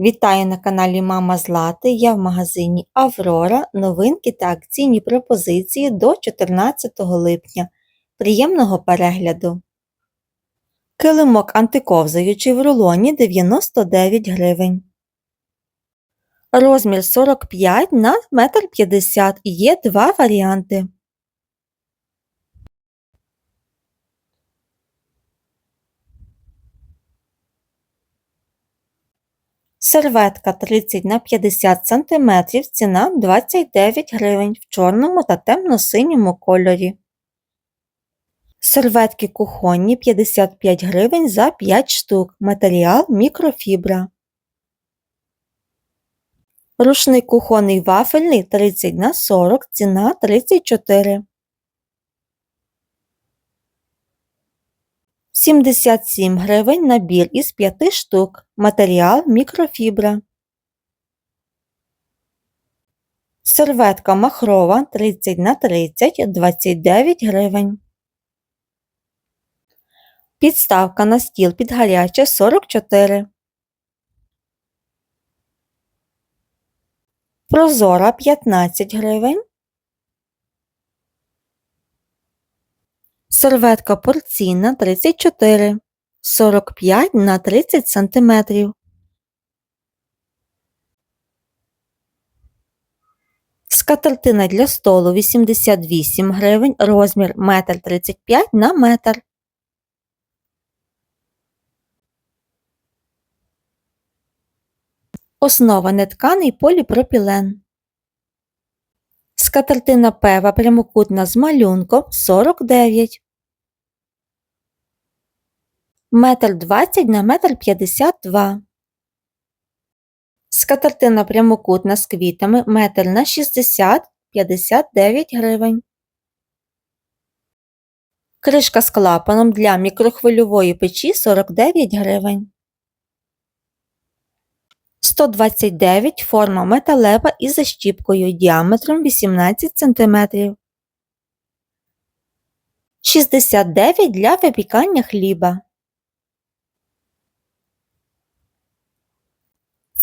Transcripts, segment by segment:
Вітаю на каналі Мама Злати. Я в магазині Аврора. Новинки та акційні пропозиції до 14 липня. Приємного перегляду. Килимок антиковзаючий в рулоні 99 гривень. Розмір 45 на 1,50 м. Є два варіанти. Серветка 30 на 50 см, ціна 29 гривень в чорному та темно-синьому кольорі. Серветки кухонні 55 гривень за 5 штук. Матеріал мікрофібра. Рушник кухонний вафельний 30 на 40, ціна 34. 77 гривень набір із 5 штук. Матеріал мікрофібра. Серветка махрова 30 на 30 29 гривень. Підставка на стіл під гаряче 44. Прозора 15 гривень. Серветка порційна 34, 45 на 30 см. Скатертина для столу 88 гривень, розмір 1,35 м на метр. Основа нетканий поліпропілен. Скатертина пева прямокутна з малюнком 49 метр 20 на метр 52. Скатертина прямокутна з квітами метр на 60 59 гривень. Кришка з клапаном для мікрохвильової печі 49 гривень. 129 форма металева із защіпкою діаметром 18 см. 69 для випікання хліба.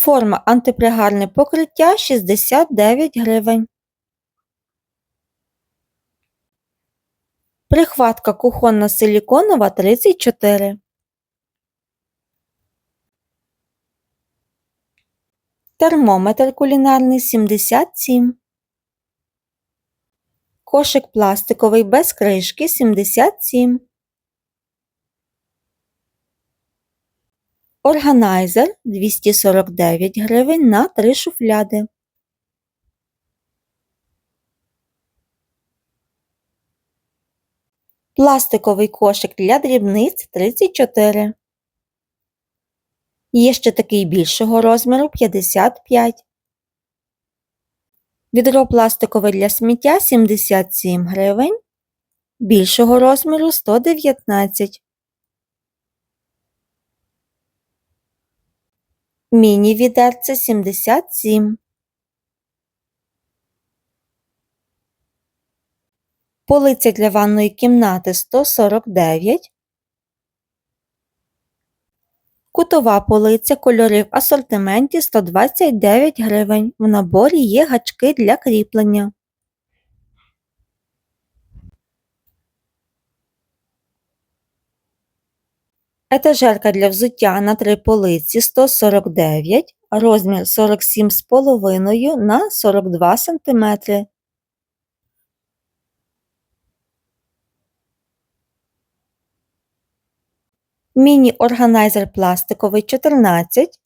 Форма антипригарне покриття 69 гривень. Прихватка кухонна силіконова 34. Термометр кулінарний 77. Кошик пластиковий без кришки 77. Органайзер 249 гривень на 3 шуфляди. Пластиковий кошик для дрібниць 34. Є ще такий більшого розміру 55. Відро пластикове для сміття 77 гривень. Більшого розміру 119. Міні відерце 77. Полиця для ванної кімнати 149. Кутова полиця кольори в асортименті 129 гривень. В наборі є гачки для кріплення. Етажерка для взуття на три полиці 149, розмір 47,5 на 42 см. Міні-органайзер пластиковий 14,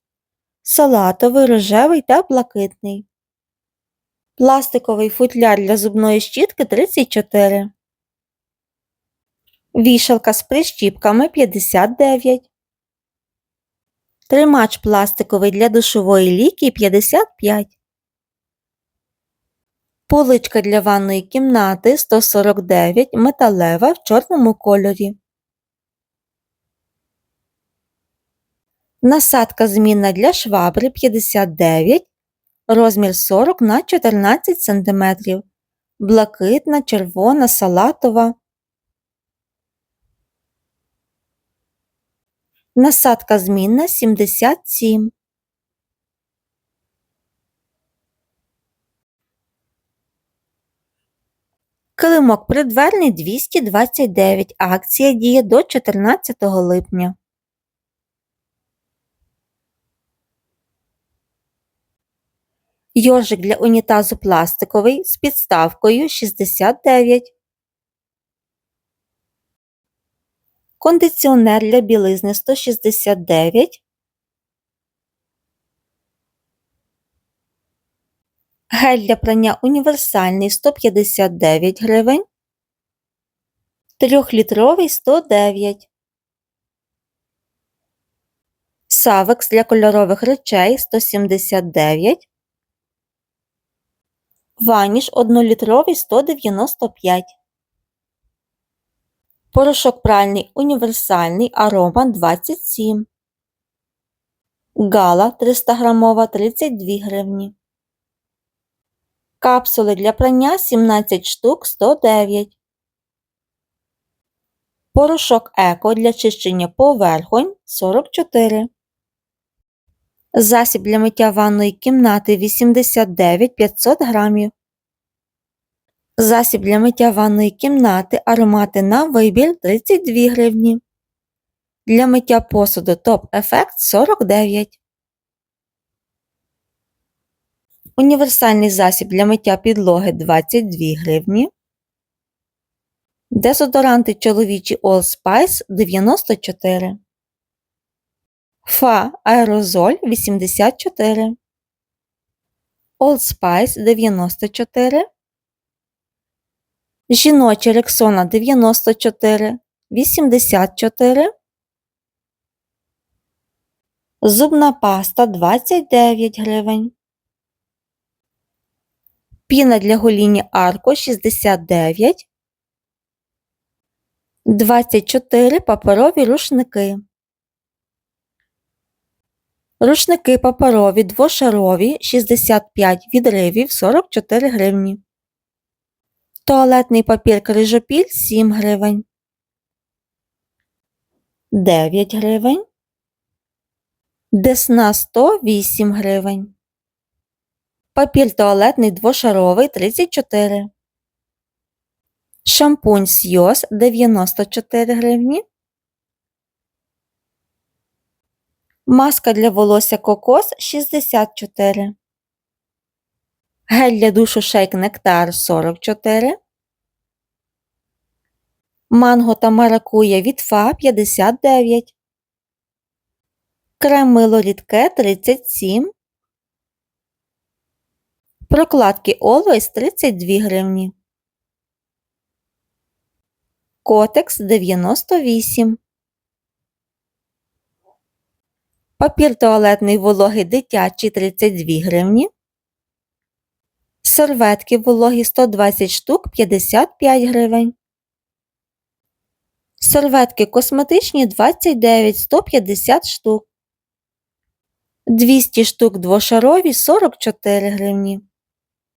салатовий, рожевий та блакитний. Пластиковий футляр для зубної щітки 34. Вішалка з прищіпками 59. Тримач пластиковий для душової ліки 55. Поличка для ванної кімнати 149 металева в чорному кольорі. Насадка змінна для швабри 59, розмір 40 на 14 см. Блакитна, червона, салатова. Насадка змінна 77. Килимок придверний 229. Акція діє до 14 липня. Йожик для унітазу пластиковий з підставкою 69. Кондиціонер для білизни 169. Гель для прання універсальний 159 гривень. 3-літровий 109. Савекс для кольорових речей 179. Ваніш 1-літровий 195. Порошок пральний універсальний арома 27. Гала 300 грамова 32 гривні. Капсули для прання 17 штук 109. Порошок еко для чищення поверхонь 44. Засіб для миття ванної кімнати 89 500 грамів. Засіб для миття ванної кімнати аромати на вибір 32 гривні. Для миття посуду топ ефект 49. Універсальний засіб для миття підлоги 22 гривні. Дезодоранти чоловічі All Spice 94. Фа аерозоль 84. Old Spice 94. Жіноча Рексона 94. 84. Зубна паста 29 гривень. Піна для гоління Арко 69. 24 паперові рушники. Рушники паперові двошарові 65 відривів 44 гривні. Туалетний папір крижопіль 7 гривень. 9 гривень. Десна 108 гривень. Папір туалетний двошаровий 34. Шампунь Сйоз 94 гривні. Маска для волосся кокос 64. Гель для душу шейк нектар 44. Манго та маракуя від Фа 59. Крем мило рідке 37. Прокладки Always 32 гривні. Котекс 98. Папір туалетний вологий дитячий 32 гривні. Серветки вологі 120 штук 55 гривень. Серветки косметичні 29 150 штук. 200 штук двошарові 44 гривні.